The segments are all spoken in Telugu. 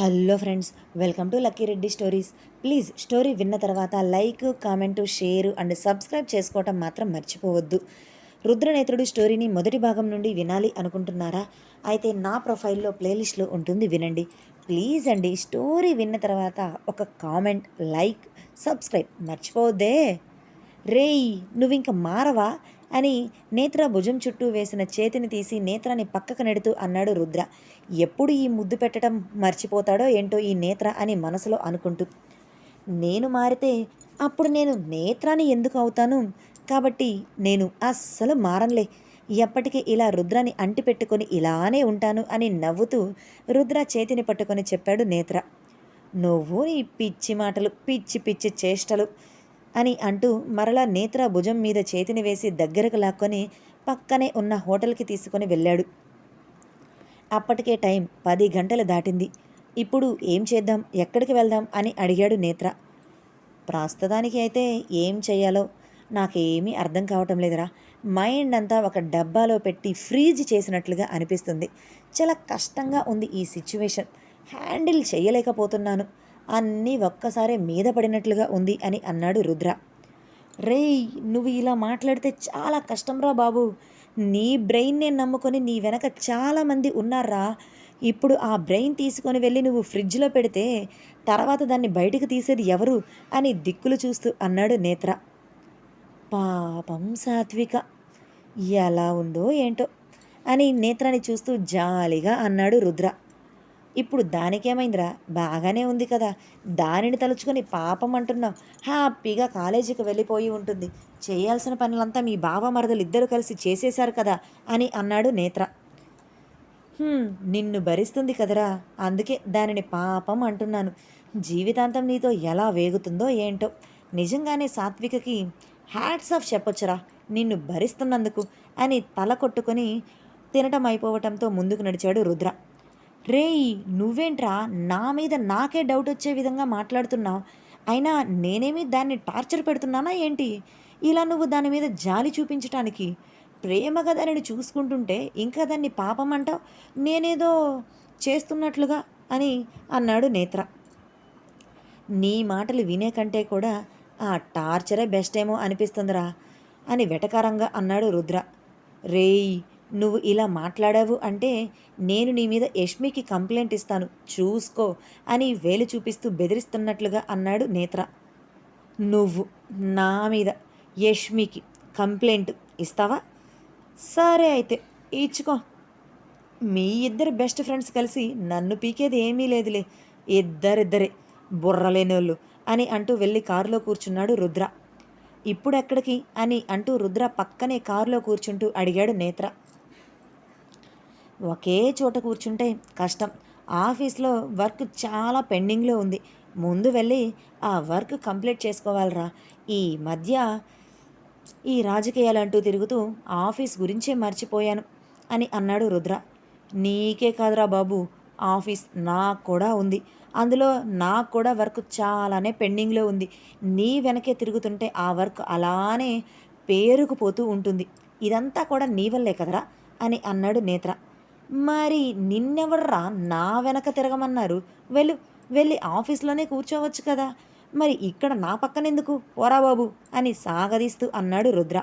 Hello friends welcome to Lucky Reddy stories. Please story విన్న తర్వాత like comment share and subscribe చేసుకోవటం మాత్రం మర్చిపోవద్దు. రుద్రనేత్రుడు స్టోరీని మొదటి భాగం నుండి వినాలి అనుకుంటున్నారా? అయితే నా ప్రొఫైల్లో ప్లేలిస్ట్లో ఉంటుంది వినండి. ప్లీజ్ అండి స్టోరీ విన్న తర్వాత ఒక కామెంట్ లైక్ సబ్స్క్రైబ్ మర్చిపోవద్దే. రేయ్ నువ్వు ఇంక మారవా? అని నేత్ర భుజం చుట్టూ వేసిన చేతిని తీసి నేత్రాన్ని పక్కకు నెడుతూ అన్నాడు రుద్ర. ఎప్పుడు ఈ ముద్దు పెట్టడం మర్చిపోతాడో ఏంటో ఈ నేత్ర అని మనసులో అనుకుంటూ. నేను మారితే అప్పుడు నేను నేత్రాన్ని ఎందుకు అవుతాను? కాబట్టి నేను అస్సలు మారంలే ఎప్పటికీ ఇలా రుద్రాన్ని అంటి పెట్టుకొని ఇలానే ఉంటాను అని నవ్వుతూ రుద్ర చేతిని పట్టుకొని చెప్పాడు నేత్ర. నువ్వు నీ పిచ్చి మాటలు పిచ్చి పిచ్చి చేష్టలు అని అంటూ మరలా నేత్ర భుజం మీద చేతిని వేసి దగ్గరకు లాక్కొని పక్కనే ఉన్న హోటల్కి తీసుకొని వెళ్ళాడు. అప్పటికే టైం పది గంటలు దాటింది. ఇప్పుడు ఏం చేద్దాం? ఎక్కడికి వెళ్దాం? అని అడిగాడు నేత్ర. ప్రస్తుతానికి అయితే ఏం చేయాలో నాకేమీ అర్థం కావటం లేదురా. మైండ్ అంతా ఒక డబ్బాలో పెట్టి ఫ్రీజ్ చేసినట్లుగా అనిపిస్తుంది. చాలా కష్టంగా ఉంది ఈ సిచ్యువేషన్. హ్యాండిల్ చేయలేకపోతున్నాను. అన్నీ ఒక్కసారే మీద పడినట్లుగా ఉంది అని అన్నాడు రుద్ర. రేయ్ నువ్వు ఇలా మాట్లాడితే చాలా కష్టంరా బాబు. నీ బ్రెయిన్నే నమ్ముకొని నీ వెనక చాలామంది ఉన్నారా? ఇప్పుడు ఆ బ్రెయిన్ తీసుకొని వెళ్ళి నువ్వు ఫ్రిడ్జ్లో పెడితే తర్వాత దాన్ని బయటకు తీసేది ఎవరు అని దిక్కులు చూస్తూ అన్నాడు నేత్ర. పాపం సాత్విక. ఎలా ఉందో ఏంటో అని నేత్రాన్ని చూస్తూ జాలిగా అన్నాడు రుద్ర. ఇప్పుడు దానికేమైందిరా? బాగానే ఉంది కదా. దానిని తలుచుకొని పాపం అంటున్నావు. హ్యాపీగా కాలేజీకి వెళ్ళిపోయి ఉంటుంది. చేయాల్సిన పనులంతా మీ బావ మరదలు ఇద్దరు కలిసి చేసేశారు కదా అని అన్నాడు నేత్ర. నిన్ను భరిస్తుంది కదరా. అందుకే దానిని పాపం అంటున్నాను. జీవితాంతం నీతో ఎలా వేగుతుందో ఏంటో. నిజంగానే సాత్వికకి హ్యాట్స్ ఆఫ్ చెప్పొచ్చురా. నిన్ను భరిస్తున్నందుకు అని తల కొట్టుకొని తినటం అయిపోవటంతో ముందుకు నడిచాడు రుద్ర. రేయ్ నువ్వేంట్రా? నా మీద నాకే డౌట్ వచ్చే విధంగా మాట్లాడుతున్నావు. అయినా నేనేమి దాన్ని టార్చర్ పెడుతున్నానా ఏంటి? ఇలా నువ్వు దాని మీద జాలి చూపించటానికి ప్రేమగా దానిని చూసుకుంటుంటే ఇంకా దాన్ని పాపం అంటావు? నేనేదో చేస్తున్నట్లుగా అని అన్నాడు నేత్ర. నీ మాటలు వినే కంటే కూడా ఆ టార్చరే బెస్ట్ ఏమో అనిపిస్తుందిరా అని వెటకారంగా అన్నాడు రుద్ర. రేయ్ నువ్వు ఇలా మాట్లాడావు అంటే నేను నీ మీద యష్మికి కంప్లైంట్ ఇస్తాను. చూసుకో అని వేలు చూపిస్తూ బెదిరిస్తున్నట్లుగా అన్నాడు నేత్ర. నువ్వు నా మీద యష్మికి కంప్లైంట్ ఇస్తావా? సరే అయితే ఇచ్చుకో. మీ ఇద్దరు బెస్ట్ ఫ్రెండ్స్ కలిసి నన్ను పీకేది ఏమీ లేదులే. ఇద్దరిద్దరే బుర్రలేనోళ్ళు అని అంటూ వెళ్ళి కారులో కూర్చున్నాడు రుద్ర. ఇప్పుడెక్కడికి అని అంటూ రుద్ర పక్కనే కారులో కూర్చుంటూ అడిగాడు నేత్ర. ఒకే చోట కూర్చుంటే కష్టం. ఆఫీస్లో వర్క్ చాలా పెండింగ్లో ఉంది. ముందు వెళ్ళి ఆ వర్క్ కంప్లీట్ చేసుకోవాలిరా. ఈ మధ్య ఈ రాజకీయాలంటూ తిరుగుతూ ఆఫీస్ గురించే మర్చిపోయాను అని అన్నాడు రుద్ర. నీకే కాదురా బాబు ఆఫీస్ నాకు కూడా ఉంది. అందులో నాకు కూడా వర్క్ చాలానే పెండింగ్లో ఉంది. నీ వెనకే తిరుగుతుంటే ఆ వర్క్ అలానే పేరుకుపోతూ ఉంటుంది. ఇదంతా కూడా నీ వల్లే కదరా అని అన్నాడు నేత్ర. మరి నిన్నెవర్రా నా వెనక తిరగమన్నారు? వెళ్ళు వెళ్ళి ఆఫీస్లోనే కూర్చోవచ్చు కదా. మరి ఇక్కడ నా పక్కనెందుకు? పోరా బాబు అని సాగదీస్తూ అన్నాడు రుద్ర.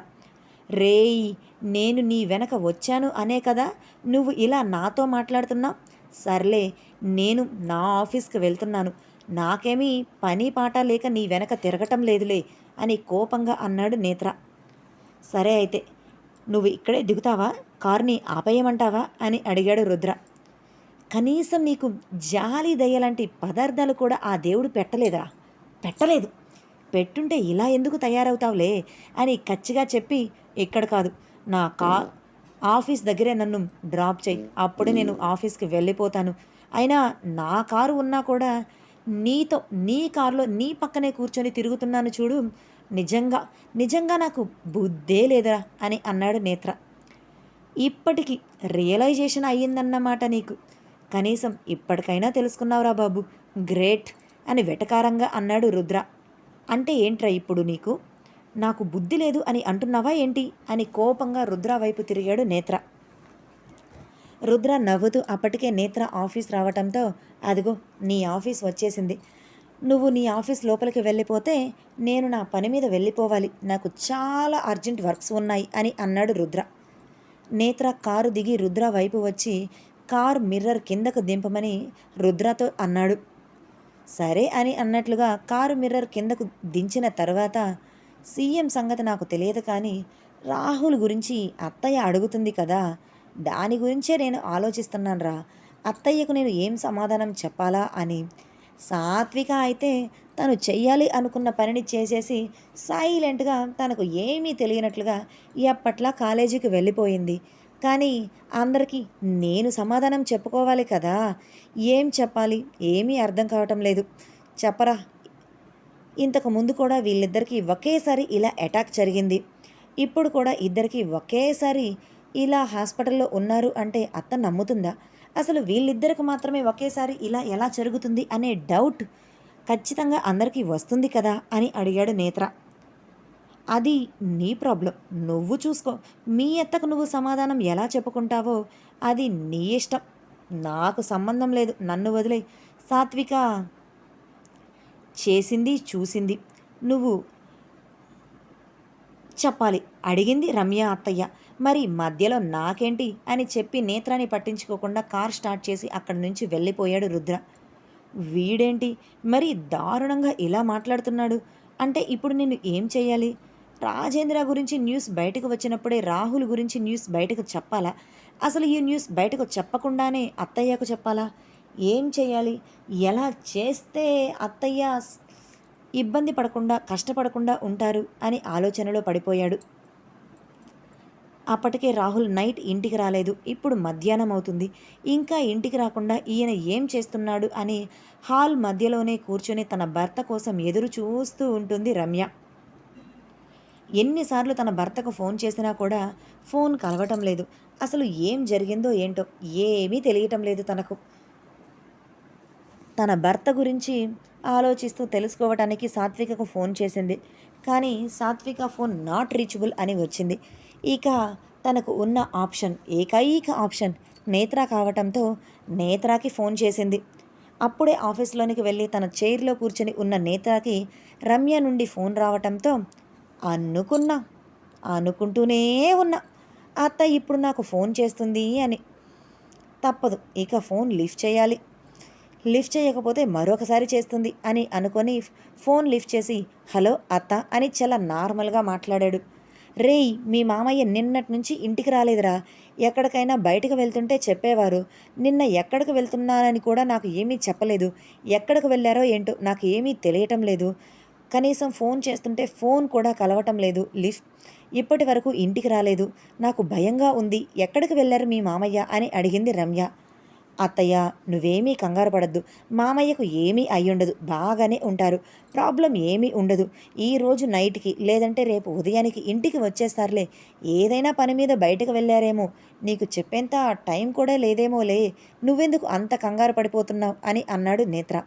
రేయ్ నేను నీ వెనక వచ్చాను అనే కదా నువ్వు ఇలా నాతో మాట్లాడుతున్నావు? సర్లే నేను నా ఆఫీస్కి వెళ్తున్నాను. నాకేమీ పని పాట లేక నీ వెనక తిరగటం లేదులే అని కోపంగా అన్నాడు నేత్ర. సరే అయితే నువ్వు ఇక్కడే దిగుతావా? కార్ని ఆపేయమంటావా? అని అడిగాడు రుద్ర. కనీసం నీకు జాలి దయ లాంటి పదార్థాలు కూడా ఆ దేవుడు పెట్టలేదా పెట్టలేదు. పెట్టుంటే ఇలా ఎందుకు తయారవుతావులే? అని కచ్చిగా చెప్పి ఇక్కడ కాదు. నా కా ఆఫీస్ దగ్గరే నన్ను డ్రాప్ చేయి. అప్పుడే నేను ఆఫీస్కి వెళ్ళిపోతాను. అయినా నా కారు ఉన్నా కూడా నీతో నీ కారులో నీ పక్కనే కూర్చొని తిరుగుతున్నాను చూడు. నిజంగా నిజంగా నాకు బుద్ధే లేదురా అని అన్నాడు నేత్ర. ఇప్పటికి రియలైజేషన్ అయ్యిందన్నమాట నీకు. కనీసం ఇప్పటికైనా తెలుసుకున్నావురా బాబు. గ్రేట్ అని వెటకారంగా అన్నాడు రుద్ర. అంటే ఏంట్రా ఇప్పుడు నీకు? నాకు బుద్ధి లేదు అని అంటున్నావా ఏంటి? అని కోపంగా రుద్ర వైపు తిరిగాడు నేత్ర. రుద్ర నవ్వుతూ అప్పటికే నేత్ర ఆఫీస్ రావటంతో అదిగో నీ ఆఫీస్ వచ్చేసింది. నువ్వు నీ ఆఫీస్ లోపలికి వెళ్ళిపోతే నేను నా పని మీద వెళ్ళిపోవాలి. నాకు చాలా అర్జెంట్ వర్క్స్ ఉన్నాయి అని అన్నాడు రుద్ర. నేత్ర కారు దిగి రుద్ర వైపు వచ్చి కార్ మిర్రర్ కిందకు దింపమని రుద్రతో అన్నాడు. సరే అని అన్నట్లుగా కారు మిర్రర్ కిందకు దించిన తర్వాత సీఎం సంగతి నాకు తెలియదు కానీ రాహుల్ గురించి అత్తయ్య అడుగుతుంది కదా. దాని గురించే నేను ఆలోచిస్తున్నాను రా అత్తయ్యకు నేను ఏం సమాధానం చెప్పాలా అని సాత్విక అయితే తను చెయ్యాలి అనుకున్న పనిని చేసేసి సైలెంట్గా తనకు ఏమీ తెలియనట్లుగా ఎప్పట్లా కాలేజీకి వెళ్ళిపోయింది. కానీ అందరికీ నేను సమాధానం చెప్పుకోవాలి కదా? ఏం చెప్పాలి? ఏమీ అర్థం కావటం లేదు. చెప్పరా? ఇంతకు ముందు కూడా వీళ్ళిద్దరికీ ఒకేసారి ఇలా అటాక్ జరిగింది. ఇప్పుడు కూడా ఇద్దరికీ ఒకేసారి ఇలా హాస్పిటల్లో ఉన్నారు అంటే అత్త నమ్ముతుందా? అసలు వీళ్ళిద్దరికి మాత్రమే ఒకేసారి ఇలా ఎలా జరుగుతుంది అనే డౌట్ ఖచ్చితంగా అందరికీ వస్తుంది కదా అని అడిగాడు నేత్ర. అది నీ ప్రాబ్లం. నువ్వు చూసుకో. మీ అత్తకు నువ్వు సమాధానం ఎలా చెప్పుకుంటావో అది నీ ఇష్టం. నాకు సంబంధం లేదు. నన్ను వదిలే సాత్విక చేసింది చూసింది. నువ్వు చెప్పాలి. అడిగింది రమ్య అత్తయ్య. మరి మధ్యలో నాకేంటి? అని చెప్పి నేత్రాన్ని పట్టించుకోకుండా కార్ స్టార్ట్ చేసి అక్కడి నుంచి వెళ్ళిపోయాడు రుద్ర. వీడేంటి? మరి దారుణంగా ఇలా మాట్లాడుతున్నాడు? అంటే ఇప్పుడు నేను ఏం చేయాలి? రాజేంద్ర గురించి న్యూస్ బయటకు వచ్చినప్పుడే రాహుల్ గురించి న్యూస్ బయటకు చెప్పాలా? అసలు ఈ న్యూస్ బయటకు చెప్పకుండానే అత్తయ్యకు చెప్పాలా? ఏం చేయాలి? ఎలా చేస్తే అత్తయ్య ఇబ్బంది పడకుండా కష్టపడకుండా ఉంటారు అని ఆలోచనలో పడిపోయాడు. అప్పటికే రాహుల్ నైట్ ఇంటికి రాలేదు. ఇప్పుడు మధ్యాహ్నం అవుతుంది. ఇంకా ఇంటికి రాకుండా ఈయన ఏం చేస్తున్నాడు అని హాల్ మధ్యలోనే కూర్చొని తన భర్త కోసం ఎదురు చూస్తూ ఉంటుంది రమ్య. ఎన్నిసార్లు తన భర్తకు ఫోన్ చేసినా కూడా ఫోన్ కలవటం లేదు. అసలు ఏం జరిగిందో ఏంటో ఏమీ తెలియటం లేదు తనకు. తన భర్త గురించి ఆలోచిస్తూ తెలుసుకోవటానికి సాత్వికకు ఫోన్ చేసింది. కానీ సాత్విక ఫోన్ నాట్ రీచబుల్ అని వచ్చింది. ఇక తనకు ఉన్న ఆప్షన్ ఏకైక ఆప్షన్ నేత్ర కావటంతో నేత్రాకి ఫోన్ చేసింది. అప్పుడే ఆఫీస్లోనికి వెళ్ళి తన చైర్లో కూర్చొని ఉన్న నేత్రాకి రమ్య నుండి ఫోన్ రావటంతో అనుకున్నా అనుకుంటూనే ఉన్నా అత్త ఇప్పుడు నాకు ఫోన్ చేస్తుంది అని. తప్పదు ఇక ఫోన్ లిఫ్ట్ చేయాలి. లిఫ్ట్ చేయకపోతే మరొకసారి చేస్తుంది అని అనుకొని ఫోన్ లిఫ్ట్ చేసి హలో అత్త అని చాలా నార్మల్గా మాట్లాడాడు. రేయ్ మీ మామయ్య నిన్నటి నుంచి ఇంటికి రాలేదురా. ఎక్కడికైనా బయటకు వెళ్తుంటే చెప్పేవారు. నిన్న ఎక్కడికి వెళ్తున్నానని కూడా నాకు ఏమీ చెప్పలేదు. ఎక్కడికి వెళ్ళారో ఏంటో నాకు ఏమీ తెలియటం లేదు. కనీసం ఫోన్ చేస్తుంటే ఫోన్ కూడా కలవటం లేదు. లిఫ్ట్ ఇప్పటి వరకు ఇంటికి రాలేదు. నాకు భయంగా ఉంది. ఎక్కడికి వెళ్ళారు మీ మామయ్య? అని అడిగింది రమ్య. అత్తయ్య నువ్వేమీ కంగారు పడద్దు. మామయ్యకు ఏమీ అయ్యుండదు. బాగానే ఉంటారు. ప్రాబ్లం ఏమీ ఉండదు. ఈ రోజు నైట్కి లేదంటే రేపు ఉదయానికి ఇంటికి వచ్చేస్తారులే. ఏదైనా పని మీద బయటకు వెళ్ళారేమో. నీకు చెప్పేంత టైం కూడా లేదేమోలే. నువ్వెందుకు అంత కంగారు పడిపోతున్నావు? అని అన్నాడు నేత్ర.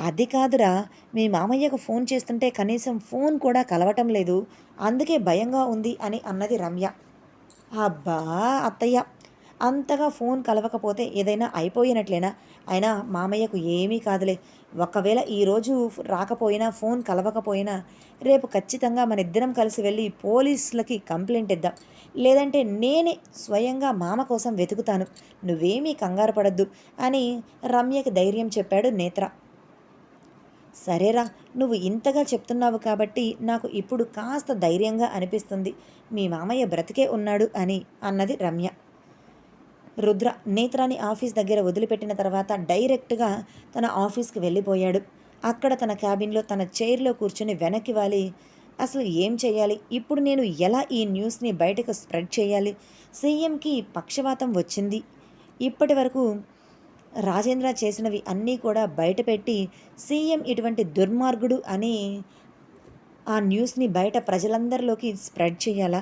అది కాదురా. మీ మామయ్యకు ఫోన్ చేస్తుంటే కనీసం ఫోన్ కూడా కలవటం లేదు. అందుకే భయంగా ఉంది అని అన్నది రమ్య. అబ్బా! అత్తయ్య! అంతగా ఫోన్ కలవకపోతే ఏదైనా అయిపోయినట్లేనా? అయినా మామయ్యకు ఏమీ కాదులే. ఒకవేళ ఈరోజు రాకపోయినా ఫోన్ కలవకపోయినా రేపు ఖచ్చితంగా మన ఇద్దరం కలిసి వెళ్ళి పోలీసులకి కంప్లైంట్ ఇద్దాం. లేదంటే నేనే స్వయంగా మామ కోసం వెతుకుతాను. నువ్వేమీ కంగారు పడద్దు అని రమ్యకి ధైర్యం చెప్పాడు నేత్ర. సరేరా నువ్వు ఇంతగా చెప్తున్నావు కాబట్టి నాకు ఇప్పుడు కాస్త ధైర్యంగా అనిపిస్తుంది. మీ మామయ్య బ్రతికే ఉన్నాడు అని అన్నది రమ్య. రుద్ర నేత్రాని ఆఫీస్ దగ్గర వదిలిపెట్టిన తర్వాత డైరెక్ట్గా తన ఆఫీస్కి వెళ్ళిపోయాడు. అక్కడ తన క్యాబిన్లో తన చైర్లో కూర్చుని వెనక్కి వాలి. అసలు ఏం చేయాలి ఇప్పుడు నేను ఎలా ఈ న్యూస్ని బయటకు స్ప్రెడ్ చేయాలి సీఎంకి పక్షవాతం వచ్చింది. ఇప్పటి వరకు రాజేంద్ర చేసినవి అన్నీ కూడా బయటపెట్టి సీఎం ఇటువంటి దుర్మార్గుడు అని ఆ న్యూస్ని బయట ప్రజలందరిలోకి స్ప్రెడ్ చేయాలా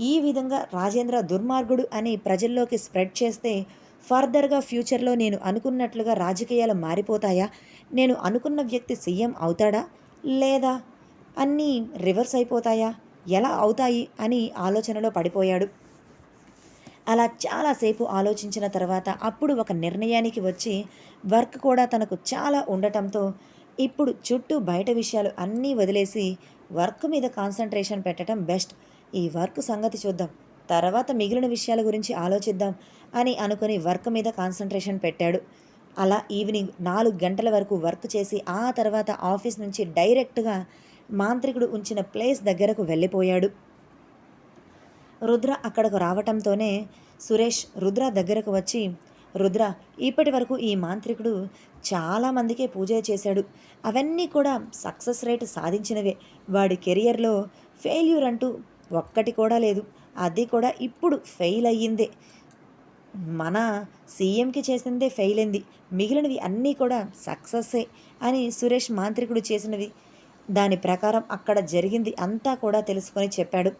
ఈ విధంగా రాజేంద్ర దుర్మార్గుడు అని ప్రజల్లోకి స్ప్రెడ్ చేస్తే ఫర్దర్గా ఫ్యూచర్లో నేను అనుకున్నట్లుగా రాజకీయాలు మారిపోతాయా? నేను అనుకున్న వ్యక్తి సీఎం అవుతాడా? లేదా? అన్నీ రివర్స్ అయిపోతాయా? ఎలా అవుతాయి? అని ఆలోచనలో పడిపోయాడు. అలా చాలాసేపు ఆలోచించిన తర్వాత అప్పుడు ఒక నిర్ణయానికి వచ్చి వర్క్ కూడా తనకు చాలా ఉండటంతో ఇప్పుడు చుట్టూ బయట విషయాలు అన్నీ వదిలేసి వర్క్ మీద కాన్సన్ట్రేషన్ పెట్టడం బెస్ట్. ఈ వర్క్ సంగతి చూద్దాం. తర్వాత మిగిలిన విషయాల గురించి ఆలోచిద్దాం అని అనుకుని వర్క్ మీద కాన్సన్ట్రేషన్ పెట్టాడు. అలా ఈవినింగ్ నాలుగు గంటల వరకు వర్క్ చేసి ఆ తర్వాత ఆఫీస్ నుంచి డైరెక్ట్గా మాంత్రికుడు ఉంచిన ప్లేస్ దగ్గరకు వెళ్ళిపోయాడు. రుద్ర అక్కడకు రావటంతోనే సురేష్ రుద్ర దగ్గరకు వచ్చి రుద్ర ఇప్పటి వరకు ఈ మాంత్రికుడు చాలామందికే పూజ చేశాడు. అవన్నీ కూడా సక్సెస్ రేట్ సాధించినవే. వాడి కెరియర్లో ఫెయిల్యూర్ అంటూ ఒక్కటి కూడా లేదు. అది కూడా ఇప్పుడు ఫెయిల్ అయ్యిందే. మన సీఎంకి చేసిందే ఫెయిల్ అయింది. మిగిలినవి అన్నీ కూడా సక్సెస్సే అని సురేష్ మాంత్రికుడు చేసినవి దాని ప్రకారం అక్కడ జరిగింది అంతా కూడా తెలుసుకొని చెప్పాడు.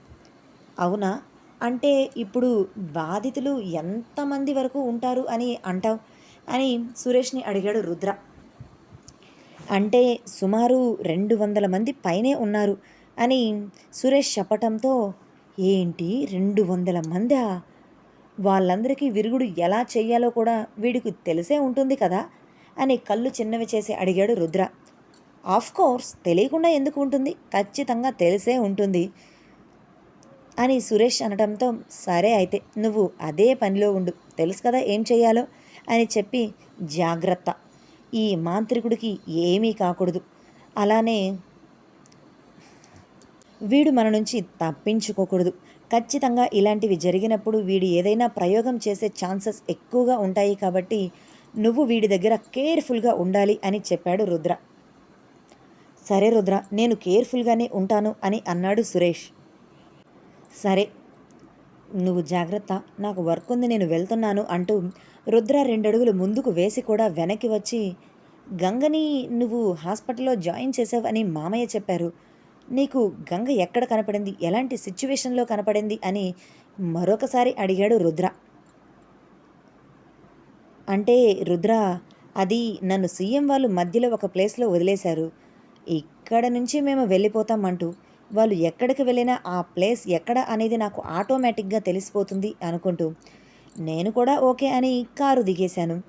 అవునా? అంటే ఇప్పుడు బాధితులు ఎంతమంది వరకు ఉంటారు అని అంటావు? అని సురేష్ని అడిగాడు రుద్ర. అంటే సుమారు రెండు వందల మంది పైనే ఉన్నారు. అని సురేష్ చెప్పటంతో ఏంటి రెండు వందల మందా? వాళ్ళందరికీ విరుగుడు ఎలా చేయాలో కూడా వీడికి తెలిసే ఉంటుంది కదా? అని కళ్ళు చిన్నవి చేసి అడిగాడు రుద్ర. ఆఫ్ కోర్స్ తెలియకుండా ఎందుకు ఉంటుంది? ఖచ్చితంగా తెలిసే ఉంటుంది అని సురేష్ అనడంతో సరే అయితే నువ్వు అదే పనిలో ఉండు. తెలుసు కదా ఏం చేయాలో అని చెప్పి జాగ్రత్త. ఈ మాంత్రికుడికి ఏమీ కాకూడదు. అలానే వీడు మన నుంచి తప్పించుకోకూడదు. ఖచ్చితంగా ఇలాంటివి జరిగినప్పుడు వీడు ఏదైనా ప్రయోగం చేసే ఛాన్సెస్ ఎక్కువగా ఉంటాయి కాబట్టి నువ్వు వీడి దగ్గర కేర్ఫుల్గా ఉండాలి అని చెప్పాడు రుద్ర. సరే రుద్ర నేను కేర్ఫుల్గానే ఉంటాను అని అన్నాడు సురేష్. సరే నువ్వు జాగ్రత్త నాకు వర్క్ ఉంది నేను వెళ్తున్నాను అంటూ రుద్ర రెండడుగులు ముందుకు వేసి కూడా వెనక్కి వచ్చి గంగని నువ్వు హాస్పిటల్లో జాయిన్ చేసావు అని మామయ్య చెప్పారు. నీకు గంగ ఎక్కడ కనపడింది? ఎలాంటి సిచ్యువేషన్లో కనపడింది? అని మరొకసారి అడిగాడు రుద్ర. అంటే రుద్ర అది నన్ను సీఎం వాళ్ళు మధ్యలో ఒక ప్లేస్లో వదిలేశారు. ఇక్కడ నుంచి మేము వెళ్ళిపోతాం అంటూ వాళ్ళు ఎక్కడికి వెళ్ళినా ఆ ప్లేస్ ఎక్కడ అనేది నాకు ఆటోమేటిక్గా తెలిసిపోతుంది అనుకుంటూ నేను కూడా ఓకే అని కారు దిగేశాను.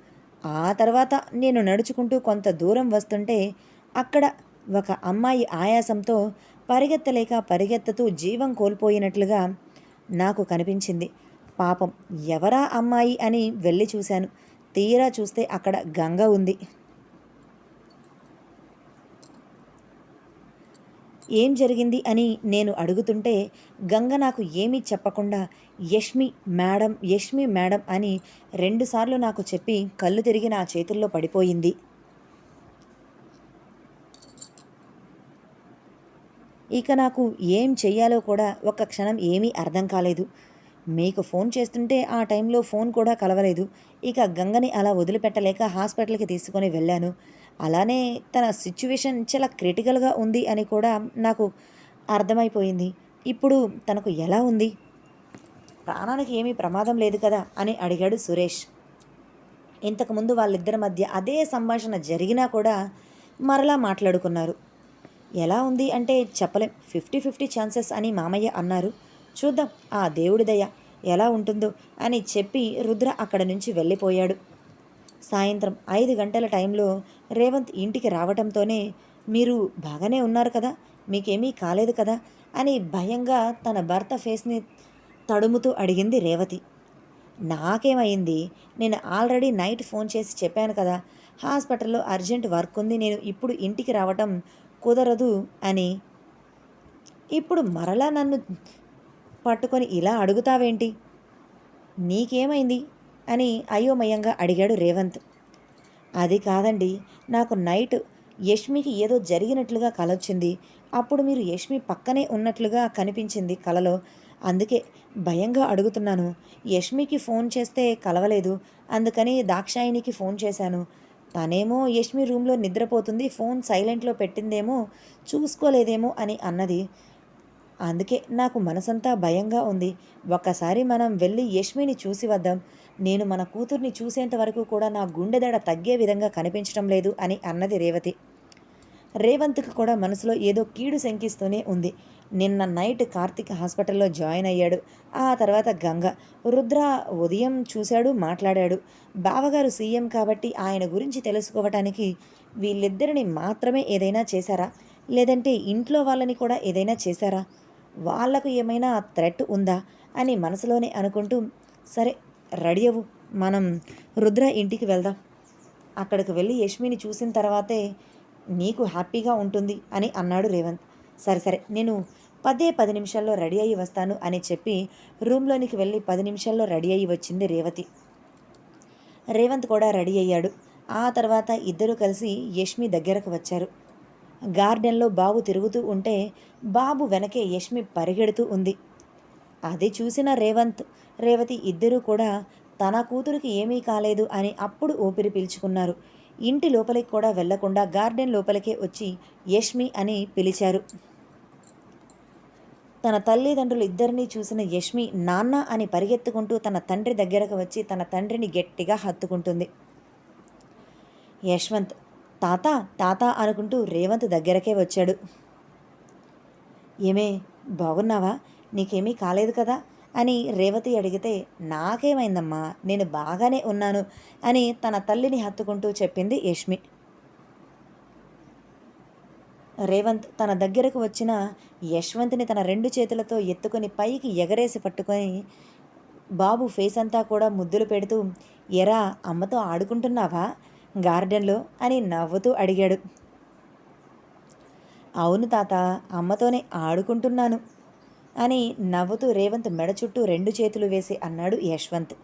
ఆ తర్వాత నేను నడుచుకుంటూ కొంత దూరం వస్తుంటే అక్కడ ఒక అమ్మాయి ఆయాసంతో పరిగెత్తలేక పరిగెత్తుతూ జీవం కోల్పోయినట్లుగా నాకు కనిపించింది. పాపం ఎవరా అమ్మాయి అని వెళ్ళి చూశాను. తీరా చూస్తే అక్కడ గంగ ఉంది. ఏం జరిగింది అని నేను అడుగుతుంటే గంగ నాకు ఏమీ చెప్పకుండా యష్మి మేడం యష్మి మేడం అని రెండుసార్లు నాకు చెప్పి కళ్ళు తిరిగి నా చేతుల్లో పడిపోయింది. ఇక నాకు ఏం చెయ్యాలో కూడా ఒక్క క్షణం ఏమీ అర్థం కాలేదు. మీకు ఫోన్ చేస్తుంటే ఆ టైంలో ఫోన్ కూడా కలవలేదు. ఇక గంగని అలా వదిలిపెట్టలేక హాస్పిటల్కి తీసుకొని వెళ్ళాను. అలానే తన సిచ్యువేషన్ చాలా క్రిటికల్గా ఉంది అని కూడా నాకు అర్థమైపోయింది. ఇప్పుడు తనకు ఎలా ఉంది? ప్రాణానికి ఏమీ ప్రమాదం లేదు కదా అని అడిగాడు సురేష్. ఇంతకుముందు వాళ్ళిద్దరి మధ్య అదే సంభాషణ జరిగినా కూడా మరలా మాట్లాడుకున్నారు. ఎలా ఉంది అంటే చెప్పలేం. ఫిఫ్టీ ఫిఫ్టీ ఛాన్సెస్ అని మామయ్య అన్నారు. చూద్దాం ఆ దేవుడి దయ ఎలా ఉంటుందో అని చెప్పి రుద్ర అక్కడ నుంచి వెళ్ళిపోయాడు. సాయంత్రం ఐదు గంటల టైంలో రేవంత్ ఇంటికి రావటంతోనే మీరు బాగానే ఉన్నారు కదా మీకేమీ కాలేదు కదా అని భయంగా తన భర్త ఫేస్ని తడుముతూ అడిగింది రేవతి. నాకేమైంది? నేను ఆల్రెడీ నైట్ ఫోన్ చేసి చెప్పాను కదా హాస్పిటల్లో అర్జెంట్ వర్క్ ఉంది నేను ఇప్పుడు ఇంటికి రావటం కుదరదు అని. ఇప్పుడు మరలా నన్ను పట్టుకొని ఇలా అడుగుతావేంటి? నీకేమైంది? అని అయోమయంగా అడిగాడు రేవంత్. అది కాదండి నాకు నైట్ యష్మికి ఏదో జరిగినట్లుగా కలొచ్చింది. అప్పుడు మీరు యష్మి పక్కనే ఉన్నట్లుగా కనిపించింది కలలో. అందుకే భయంగా అడుగుతున్నాను. యష్మికి ఫోన్ చేస్తే కలవలేదు. అందుకని దాక్షాయినికి ఫోన్ చేశాను. తనేమో యష్మి రూమ్లో నిద్రపోతుంది ఫోన్ సైలెంట్లో పెట్టిందేమో చూసుకోలేదేమో అని అన్నది. అందుకే నాకు మనసంతా భయంగా ఉంది. ఒక్కసారి మనం వెళ్ళి యష్మిని చూసి వద్దాం. నేను మన కూతుర్ని చూసేంత వరకు కూడా నా గుండెదడ తగ్గే విధంగా కనిపించడం లేదు అని అన్నది రేవతి. రేవంత్కి కూడా మనసులో ఏదో కీడు శంకిస్తూనే ఉంది. నిన్న నైట్ కార్తిక్ హాస్పిటల్లో జాయిన్ అయ్యాడు. ఆ తర్వాత గంగ. రుద్ర ఉదయం చూశాడు మాట్లాడాడు. బావగారు సీఎం కాబట్టి ఆయన గురించి తెలుసుకోవటానికి వీళ్ళిద్దరిని మాత్రమే ఏదైనా చేశారా? లేదంటే ఇంట్లో వాళ్ళని కూడా ఏదైనా చేశారా? వాళ్ళకు ఏమైనా థ్రెట్ ఉందా? అని మనసులోనే అనుకుంటూ సరే రెడీ అవ్వు. మనం రుద్ర ఇంటికి వెళ్దాం. అక్కడికి వెళ్ళి యష్మిని చూసిన తర్వాతే నీకు హ్యాపీగా ఉంటుంది అని అన్నాడు రేవంత్. సరే సరే నేను పదే పది నిమిషాల్లో రెడీ అయ్యి వస్తాను అని చెప్పి రూమ్లోనికి వెళ్ళి పది నిమిషాల్లో రెడీ అయ్యి వచ్చింది రేవతి. రేవంత్ కూడా రెడీ అయ్యాడు. ఆ తర్వాత ఇద్దరూ కలిసి యష్మి దగ్గరకు వచ్చారు. గార్డెన్లో బాబు తిరుగుతూ ఉంటే బాబు వెనకే యష్మి పరిగెడుతూ ఉంది. అది చూసిన రేవంత్ రేవతి ఇద్దరూ కూడా తన కూతురికి ఏమీ కాలేదు అని అప్పుడు ఊపిరి పీల్చుకున్నారు. ఇంటి లోపలికి కూడా వెళ్ళకుండా గార్డెన్ లోపలికే వచ్చి యష్మి అని పిలిచారు. తన తల్లిదండ్రులు ఇద్దరినీ చూసిన యష్మి నాన్న అని పరిగెత్తుకుంటూ తన తండ్రి దగ్గరకు వచ్చి తన తండ్రిని గట్టిగా హత్తుకుంటుంది. యశ్వంత్ తాత తాత అనుకుంటూ రేవంత్ దగ్గరకే వచ్చాడు. ఏమే బాగున్నావా? నీకేమీ కాలేదు కదా? అని రేవతి అడిగితే నాకేమైందమ్మా? నేను బాగానే ఉన్నాను అని తన తల్లిని హత్తుకుంటూ చెప్పింది యష్మి. రేవంత్ తన దగ్గరకు వచ్చిన యశ్వంత్ని తన రెండు చేతులతో ఎత్తుకొని పైకి ఎగరేసి పట్టుకొని బాబు ఫేస్ అంతా కూడా ముద్దులు పెడుతూ ఎరా అమ్మతో ఆడుకుంటున్నావా? గార్డెన్లో? అని నవ్వుతూ అడిగాడు. అవును తాత అమ్మతోనే ఆడుకుంటున్నాను. అని నవ్వుతూ రేవంత్ మెడ చుట్టూ రెండు చేతులు వేసి అన్నాడు యశ్వంత్.